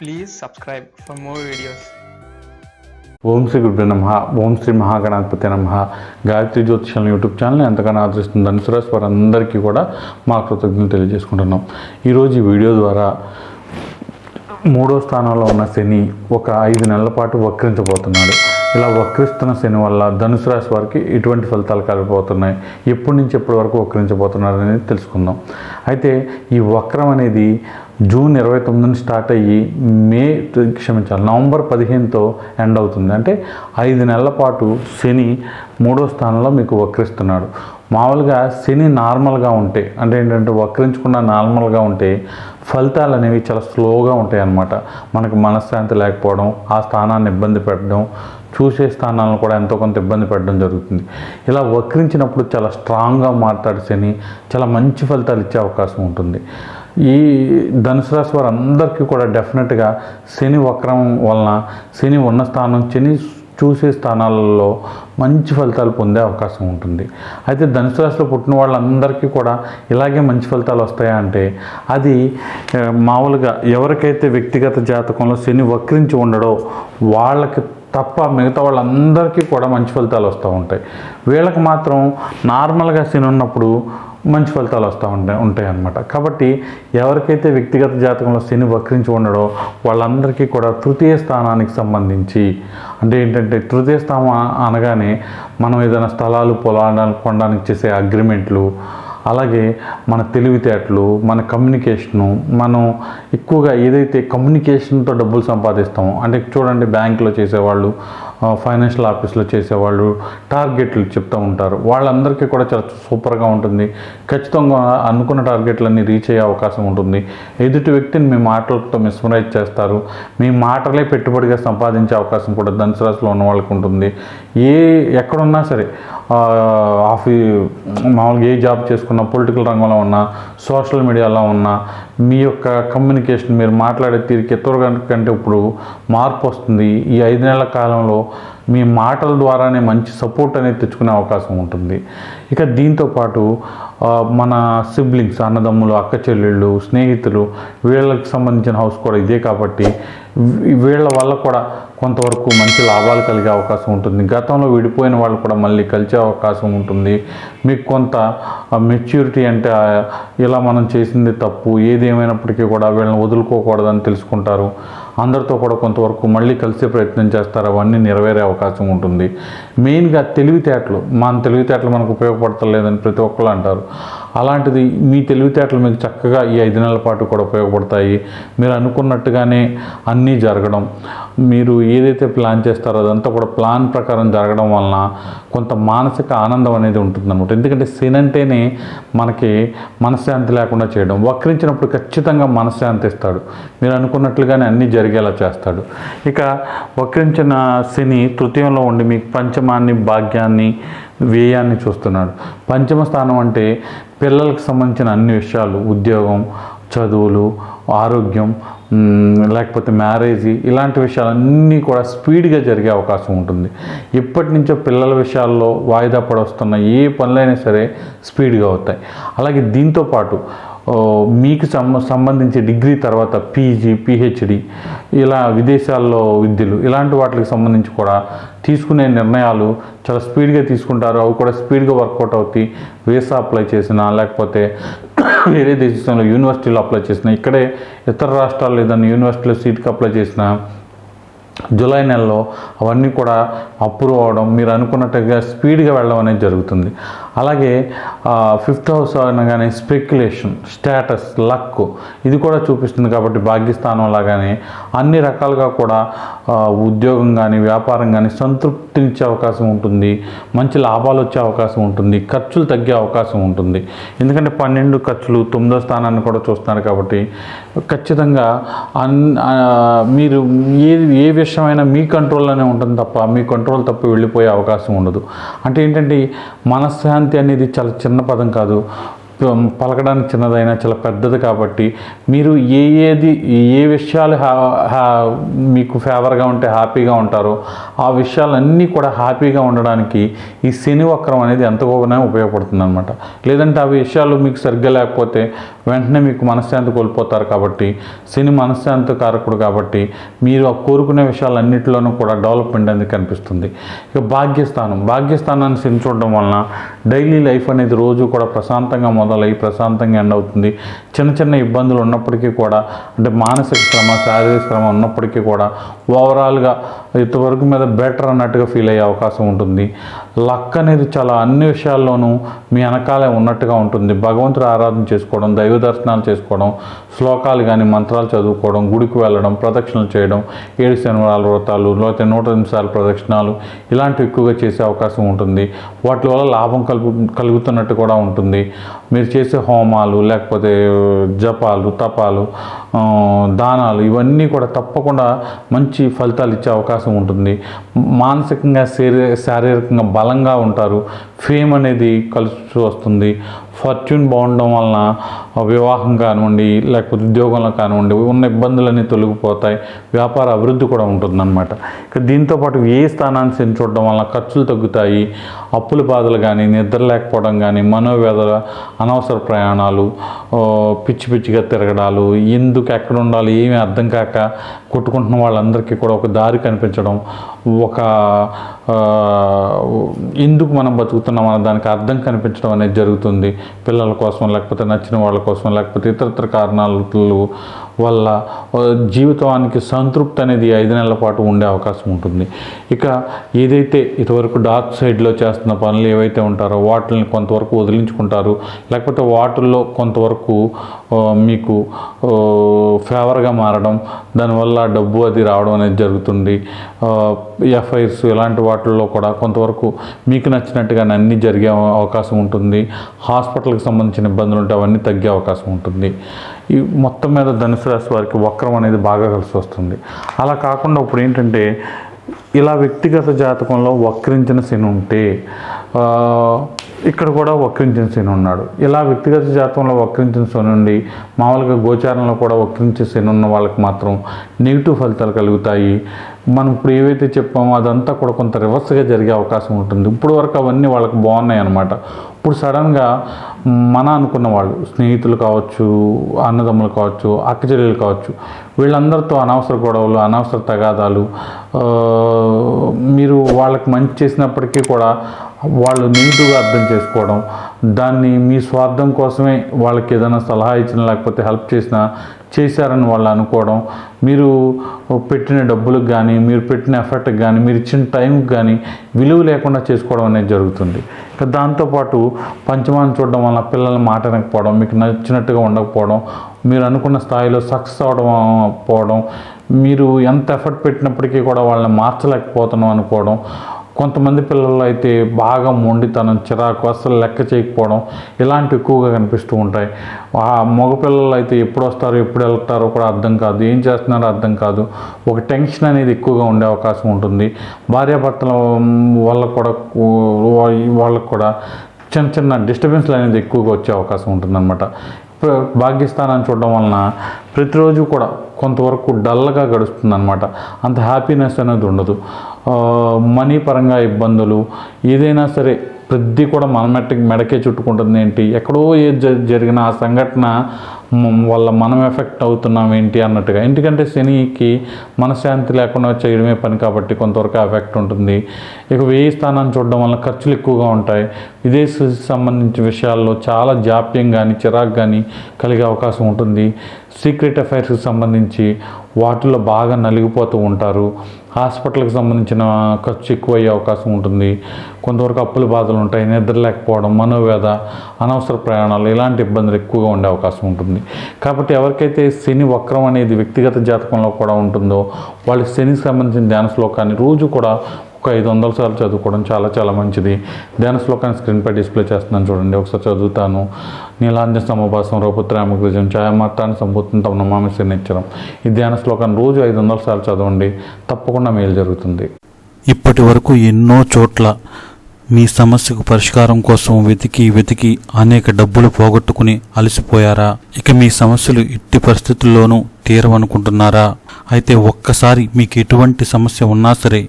Please subscribe for more videos ఓం శ్రీ గురు నమ. ఓం శ్రీ మహాగణాధిపతి నమ. గాయత్రి జ్యోతిషం యూట్యూబ్ ఛానల్ ఎంతగానో ఆదరిస్తుంది ధనుసురాశి వారందరికీ కూడా మా కృతజ్ఞతలు తెలియజేసుకుంటున్నాం. ఈరోజు ఈ వీడియో ద్వారా మూడో స్థానంలో ఉన్న శని ఒక ఐదు నెలల పాటు వక్రించబోతున్నాడు. ఇలా వక్రిస్తున్న శని వల్ల ధనుసు రాశి వారికి ఎటువంటి ఫలితాలు కలిగిపోతున్నాయి. ఎప్పటి నుంచి ఎప్పటి వరకు వక్రించబోతున్నారు అనేది తెలుసుకుందాం. అయితే ఈ వక్రం అనేది జూన్ ఇరవై తొమ్మిదిని స్టార్ట్ అయ్యి మే క్షమించాలి నవంబర్ పదిహేనుతో ఎండ్ అవుతుంది. అంటే ఐదు నెలల పాటు శని మూడో స్థానంలో మీకు వక్రిస్తున్నాడు. మామూలుగా శని నార్మల్గా ఉంటే అంటే ఏంటంటే వక్రించకుండా నార్మల్గా ఉంటే ఫలితాలు అనేవి చాలా స్లోగా ఉంటాయి అన్నమాట మనకు మనశ్శాంతి లేకపోవడం ఆ స్థానాన్ని ఇబ్బంది పెట్టడం చూసే స్థానాలను కూడా ఎంతో కొంత ఇబ్బంది పెట్టడం జరుగుతుంది. ఇలా వక్రించినప్పుడు చాలా స్ట్రాంగ్గా మాట్లాడు శని చాలా మంచి ఫలితాలు ఇచ్చే అవకాశం ఉంటుంది. ఈ ధనుసు రాశి వారందరికీ కూడా డెఫినెట్గా శని వక్రం వలన శని ఉన్న స్థానం శని చూసే స్థానాలలో మంచి ఫలితాలు పొందే అవకాశం ఉంటుంది. అయితే ధనుసు రాశిలో పుట్టిన వాళ్ళందరికీ కూడా ఇలాగే మంచి ఫలితాలు వస్తాయా అంటే అది మామూలుగా ఎవరికైతే వ్యక్తిగత జాతకంలో శని వక్రించి ఉండడో వాళ్ళకి తప్ప మిగతా వాళ్ళందరికీ కూడా మంచి ఫలితాలు వస్తూ ఉంటాయి. వీళ్ళకి మాత్రం నార్మల్గా శని ఉన్నప్పుడు మంచి ఫలితాలు వస్తూ ఉంటాయి ఉంటాయి అన్నమాట కాబట్టి ఎవరికైతే వ్యక్తిగత జాతకంలో శని వక్రించి ఉండడో వాళ్ళందరికీ కూడా తృతీయ స్థానానికి సంబంధించి అంటే ఏంటంటే తృతీయ స్థానం అనగానే మనం ఏదైనా స్థలాలు పొలాలు కొనడానికి చేసే అగ్రిమెంట్లు అలాగే మన తెలివితేటలు మన కమ్యూనికేషను మనం ఎక్కువగా ఏదైతే కమ్యూనికేషన్తో డబ్బులు సంపాదిస్తామో అంటే చూడండి బ్యాంకులో చేసేవాళ్ళు ఫైనాన్షియల్ ఆఫీస్లో చేసేవాళ్ళు టార్గెట్లు చెప్తూ ఉంటారు. వాళ్ళందరికీ కూడా చాలా సూపర్గా ఉంటుంది. ఖచ్చితంగా అనుకున్న టార్గెట్లన్నీ రీచ్ అయ్యే అవకాశం ఉంటుంది. ఎదుటి వ్యక్తిని మీ మాటలతో మిస్మరైజ్ చేస్తారు. మీ మాటలే పెట్టుబడిగా సంపాదించే అవకాశం కూడా ధనుసు రాశిలో ఉన్న వాళ్ళకి ఉంటుంది. ఏ ఎక్కడున్నా సరే ఆఫీ మామూలుగా ఏ జాబ్ చేసుకున్నా పొలిటికల్ రంగంలో ఉన్నా సోషల్ మీడియాలో ఉన్నా మీ యొక్క కమ్యూనికేషన్ మీరు మాట్లాడే తీరిక ఎత్తురు కంటే ఇప్పుడు మార్పు వస్తుంది. ఈ ఐదు నెలల కాలంలో మీ మాటల ద్వారానే మంచి సపోర్ట్ అనేది తెచ్చుకునే అవకాశం ఉంటుంది. ఇక దీంతో పాటు మన సిబ్లింగ్స్ అన్నదమ్ములు అక్క చెల్లెళ్ళు స్నేహితులు వీళ్ళకి సంబంధించిన హౌస్ కూడా ఇదే కాబట్టి వీళ్ళ వల్ల కూడా కొంతవరకు మంచి లాభాలు కలిగే అవకాశం ఉంటుంది. గతంలో విడిపోయిన వాళ్ళు కూడా మళ్ళీ కలిసే అవకాశం ఉంటుంది. మీకు కొంత మెచ్యూరిటీ అంటే ఇలా మనం చేసింది తప్పు ఏది ఏమైనప్పటికీ కూడా వీళ్ళని వదులుకోకూడదని తెలుసుకుంటారు. అందరితో కూడా కొంతవరకు మళ్ళీ కలిసే ప్రయత్నం చేస్తారు? అవన్నీ నెరవేరే అవకాశం ఉంటుంది. మెయిన్గా తెలివితేటలు. మన తెలివితేటలు మనకు ఉపయోగపడతలేదని ప్రతి ఒక్కరు అంటారు. అలాంటిది మీ తెలివితేటలు మీకు చక్కగా ఈ ఐదు నెలల పాటు కూడా ఉపయోగపడతాయి. మీరు అనుకున్నట్టుగానే అన్నీ జరగడం మీరు ఏదైతే ప్లాన్ చేస్తారో అదంతా కూడా ప్లాన్ ప్రకారం జరగడం వలన కొంత మానసిక ఆనందం అనేది ఉంటుందన్నమాట. ఎందుకంటే శని అంటేనే మనకి మనశ్శాంతి లేకుండా చేయడం వక్రించినప్పుడు ఖచ్చితంగా మనశ్శాంతి ఇస్తాడు. మీరు అనుకున్నట్లుగానే అన్నీ జరిగేలా చేస్తాడు. ఇక వక్రించిన శని తృతీయంలో ఉండి మీకు పంచమాన్ని భాగ్యాన్ని వ్యయాన్ని చూస్తున్నాడు. పంచమ స్థానం అంటే పిల్లలకు సంబంధించిన అన్ని విషయాలు ఉద్యోగం చదువులు ఆరోగ్యం లేకపోతే మ్యారేజీ ఇలాంటి విషయాలన్నీ కూడా స్పీడ్గా జరిగే అవకాశం ఉంటుంది. ఇప్పటి నుంచో పిల్లల విషయాల్లో వాయిదా పడొస్తున్న ఏ పనులైనా సరే స్పీడ్గా అవుతాయి. అలాగే దీంతో పాటు మీకు సంబ సంబంధించి డిగ్రీ తర్వాత పీజీ పిహెచ్డి ఇలా విదేశాల్లో విద్యలు ఇలాంటి వాటికి సంబంధించి కూడా తీసుకునే నిర్ణయాలు చాలా స్పీడ్గా తీసుకుంటారు. అవి కూడా స్పీడ్గా వర్కౌట్ అవుతాయి. వీసా అప్లై చేసినా లేకపోతే వేరే దేశంలో యూనివర్సిటీలో అప్లై చేసినా ఇక్కడే ఇతర రాష్ట్రాల్లో ఏదైనా యూనివర్సిటీలో సీట్కి అప్లై చేసినా జూలై నెలలో అవన్నీ కూడా అప్రూవ్ అవడం మీరు అనుకున్నట్టుగా స్పీడ్గా వెళ్ళడం అనేది జరుగుతుంది. అలాగే ఫిఫ్త్ హౌస్ అనగానే స్పెక్యులేషన్ స్టేటస్ లక్ ఇది కూడా చూపిస్తుంది కాబట్టి భాగ్యస్థానం లాగానే అన్ని రకాలుగా కూడా ఉద్యోగం కానీ వ్యాపారం కానీ సంతృప్తినిచ్చే అవకాశం ఉంటుంది మంచి లాభాలు వచ్చే అవకాశం ఉంటుంది ఖర్చులు తగ్గే అవకాశం ఉంటుంది. ఎందుకంటే పన్నెండు ఖర్చులు తొమ్మిదో స్థానాన్ని కూడా చూస్తున్నారు కాబట్టి ఖచ్చితంగా అన్ మీరు ఏ ఏ విషయమైనా మీ కంట్రోల్లోనే ఉంటుంది తప్ప మీ కంట్రోల్ తప్ప వెళ్ళిపోయే అవకాశం ఉండదు. అంటే ఏంటంటే మనశ్శాంతి అనేది చాలా చిన్న పదం కాదు. పలకడానికి చిన్నదైనా చాలా పెద్దది కాబట్టి మీరు ఏ ఏది ఏ విషయాలు హ్యా- మీకు ఫేవర్గా ఉంటే హ్యాపీగా ఉంటారో ఆ విషయాలన్నీ కూడా హ్యాపీగా ఉండడానికి ఈ శని వక్రం అనేది ఎంతగానో ఉపయోగపడుతుంది అనమాట లేదంటే ఆ విషయాలు మీకు సరిగ్గా లేకపోతే వెంటనే మీకు మనశ్శాంతి కోల్పోతారు కాబట్టి శని మనశ్శాంతి కారకుడు కాబట్టి మీరు ఆ కోరుకునే విషయాలన్నింటిలోనూ కూడా డెవలప్మెంట్ అనేది కనిపిస్తుంది. ఇక భాగ్యస్థానం భాగ్యస్థానాన్ని శని చూడడం వలన డైలీ లైఫ్ అనేది రోజు కూడా ప్రశాంతంగా మొదలై ప్రశాంతంగా ఎండ్ అవుతుంది. చిన్న చిన్న ఇబ్బందులు ఉన్నప్పటికీ కూడా అంటే మానసిక శ్రమ శారీరక శ్రమ ఉన్నప్పటికీ కూడా ఓవరాల్గా ఇంతవరకు మీద బెటర్ అన్నట్టుగా ఫీల్ అయ్యే అవకాశం ఉంటుంది. లక్ అనేది చాలా అన్ని విషయాల్లోనూ మీ వెనకాలే ఉన్నట్టుగా ఉంటుంది. భగవంతుడు ఆరాధన చేసుకోవడం దైవ దర్శనాలు చేసుకోవడం శ్లోకాలు కానీ మంత్రాలు చదువుకోవడం గుడికి వెళ్ళడం ప్రదక్షిణలు చేయడం ఏడు శనివారాల వ్రతాలు లేకపోతే నూట నిమిషాల ప్రదక్షిణాలు ఇలాంటివి ఎక్కువగా చేసే అవకాశం ఉంటుంది. వాటి వల్ల లాభం కలుగు కలుగుతున్నట్టు కూడా ఉంటుంది. మీరు చేసే హోమాలు లేకపోతే జపాలు తపాలు దానాలు ఇవన్నీ కూడా తప్పకుండా మంచి ఫలితాలు ఇచ్చే అవకాశం ఉంటుంది. మానసికంగా శరీర శారీరకంగా బలంగా ఉంటారు. ఫేమ్ అనేది కలిసి వస్తుంది. ఫార్చ్యూన్ బాగుండడం వలన వివాహం కానివ్వండి లేకపోతే ఉద్యోగంలో కానివ్వండి ఉన్న ఇబ్బందులన్నీ తొలగిపోతాయి. వ్యాపార అభివృద్ధి కూడా ఉంటుందన్నమాట. ఇక దీంతోపాటు ఏ స్థానాన్ని శని చూడడం వలన ఖర్చులు తగ్గుతాయి అప్పుల బాధలు కానీ నిద్ర లేకపోవడం కానీ మనోవేదల అనవసర ప్రయాణాలు పిచ్చి పిచ్చిగా తిరగడాలు ఎందుకు ఎక్కడ ఉండాలి ఏమీ అర్థం కాక కొట్టుకుంటున్న వాళ్ళందరికీ కూడా ఒక దారి కనిపించడం ఒక ఎందుకు మనం బతుకుతున్నాం అన్న దానికి అర్థం కనిపించడం అనేది జరుగుతుంది. పిల్లల కోసం లేకపోతే నచ్చిన వాళ్ళ కోసం లేకపోతే ఇతరత్ర కారణాలు వల్ల జీవితానికి సంతృప్తి అనేది ఐదు నెలల పాటు ఉండే అవకాశం ఉంటుంది. ఇక ఏదైతే ఇదివరకు డార్క్ సైడ్లో చేస్తున్న పనులు ఏవైతే ఉంటారో వాటిని కొంతవరకు వదిలించుకుంటారు. లేకపోతే వాటిల్లో కొంతవరకు మీకు ఫేవర్గా మారడం దానివల్ల డబ్బు అది రావడం అనేది జరుగుతుంది. ఎఫ్ఐఆర్స్ ఇలాంటి వాటిల్లో కూడా కొంతవరకు మీకు నచ్చినట్టుగానే అన్నీ జరిగే అవకాశం ఉంటుంది. హాస్పిటల్కి సంబంధించిన ఇబ్బందులు ఉంటే అవన్నీ తగ్గే అవకాశం ఉంటుంది. ఈ మొత్తం మీద ధనుసు రాశి వారికి వక్రం అనేది బాగా కలిసి వస్తుంది. అలా కాకుండా ఇప్పుడు ఏంటంటే ఇలా వ్యక్తిగత జాతకంలో వక్రించిన శని ఉంటే ఇక్కడ కూడా వక్రించిన శని ఉన్నాడు. ఇలా వ్యక్తిగత జాతకంలో వక్రించిన శని ఉండి మామూలుగా గోచారంలో కూడా వక్రించిన శని ఉన్న వాళ్ళకి మాత్రం నెగిటివ్ ఫలితాలు కలుగుతాయి. మనం ఇప్పుడు ఏవైతే చెప్పామో అదంతా కూడా కొంత రివర్స్గా జరిగే అవకాశం ఉంటుంది. ఇప్పుడు వరకు అవన్నీ వాళ్ళకి బాగున్నాయి అనమాట ఇప్పుడు సడన్గా మన అనుకున్న వాళ్ళు స్నేహితులు కావచ్చు అన్నదమ్ములు కావచ్చు అక్కచెల్లెలు కావచ్చు వీళ్ళందరితో అనవసర గొడవలు అనవసర తగాదాలు మీరు వాళ్ళకి మంచి చేసినప్పటికీ కూడా వాళ్ళు నెగిటివ్గా అర్థం చేసుకోవడం దాన్ని మీ స్వార్థం కోసమే వాళ్ళకి ఏదైనా సలహా ఇచ్చినా లేకపోతే హెల్ప్ చేసినా చేశారని వాళ్ళు అనుకోవడం మీరు పెట్టిన డబ్బులకు కానీ మీరు పెట్టిన ఎఫర్ట్కి కానీ మీరు ఇచ్చిన టైంకి కానీ విలువ లేకుండా చేసుకోవడం అనేది జరుగుతుంది. ఇక దాంతోపాటు పంచమాన్ని చూడడం వల్ల పిల్లల మాట వినకపోవడం మీకు నచ్చినట్టుగా ఉండకపోవడం మీరు అనుకున్న స్థాయిలో సక్సెస్ అవడం పోవడం మీరు ఎంత ఎఫర్ట్ పెట్టినప్పటికీ కూడా వాళ్ళని మార్చలేకపోతున్నాం అనుకోవడం కొంతమంది పిల్లలు అయితే బాగా మొండితనం చిరాకు అసలు లెక్క చేయకపోవడం ఇలాంటివి ఎక్కువగా కనిపిస్తూ ఉంటాయి. ఆ మగ పిల్లలు అయితే ఎప్పుడు వస్తారో ఎప్పుడు వెళ్తారో కూడా అర్థం కాదు. ఏం చేస్తున్నారో అర్థం కాదు. ఒక టెన్షన్ అనేది ఎక్కువగా ఉండే అవకాశం ఉంటుంది. భార్యాభర్తల వల్ల కూడా వాళ్ళకు కూడా చిన్న చిన్న డిస్టర్బెన్స్లు అనేది ఎక్కువగా వచ్చే అవకాశం ఉంటుందన్నమాట. భాగ్యస్థానాన్ని చూడడం వలన ప్రతిరోజు కూడా కొంతవరకు డల్గా గడుస్తుంది అనమాట అంత హ్యాపీనెస్ అనేది ఉండదు. మనీ పరంగా ఇబ్బందులు ఏదైనా సరే ప్రతి కూడా మన మెట్ట మెడకే చుట్టుకుంటుంది ఏంటి? ఎక్కడో ఏది జ- జరిగిన ఆ సంఘటన వల్ల మనం ఎఫెక్ట్ అవుతున్నాం ఏంటి అన్నట్టుగా. ఎందుకంటే శనికి మనశ్శాంతి లేకుండా చేయడమే పని కాబట్టి కొంతవరకు ఎఫెక్ట్ ఉంటుంది. ఇక వేయి స్థానాన్ని చూడడం వల్ల ఖర్చులు ఎక్కువగా ఉంటాయి. విదేశీ సంబంధించిన విషయాల్లో చాలా జాప్యం కానీ చిరాకు కానీ కలిగే అవకాశం ఉంటుంది. సీక్రెట్ అఫైర్స్కి సంబంధించి వాటిలో బాగా నలిగిపోతూ ఉంటారు. హాస్పిటల్కి సంబంధించిన ఖర్చు ఎక్కువ అయ్యే అవకాశం ఉంటుంది. కొంతవరకు అప్పుల బాధలు ఉంటాయి నిద్ర లేకపోవడం మనోవేద అనవసర ప్రయాణాలు ఇలాంటి ఇబ్బందులు ఎక్కువగా ఉండే అవకాశం ఉంటుంది. కాబట్టి ఎవరికైతే శని వక్రం అనేది వ్యక్తిగత జాతకంలో కూడా ఉంటుందో వాళ్ళ శనికి సంబంధించిన ధ్యాన శ్లోకాన్ని రోజు కూడా ఒక ఐదు వందల సార్లు చదువుకోవడం చాలా చాలా మంచిది. ధ్యాన శ్లోకాన్ని స్క్రీన్పై డిస్ప్లే చేస్తున్నాను చూడండి. ఒకసారి చదువుతాను. నీలాంజన సమభాసం రౌపుత్రామకృజం ఛాయమాతాన్ని సంపూర్తం తమ నమామి శనిచ్చరం ఈ ధ్యాన శ్లోకాన్ని రోజు ఐదు వందల సార్లు చదవండి. తప్పకుండా మేలు జరుగుతుంది. ఇప్పటి వరకు ఎన్నో చోట్ల మీ సమస్యకు పరిష్కారం కోసం వెతికి వెతికి అనేక డబ్బులు పోగొట్టుకుని అలసిపోయారా? ఇక మీ సమస్యలు ఎట్టి పరిస్థితుల్లోనూ తీరవనుకుంటున్నారా? అయితే ఒక్కసారి మీకు ఎటువంటి సమస్య ఉన్నా సరే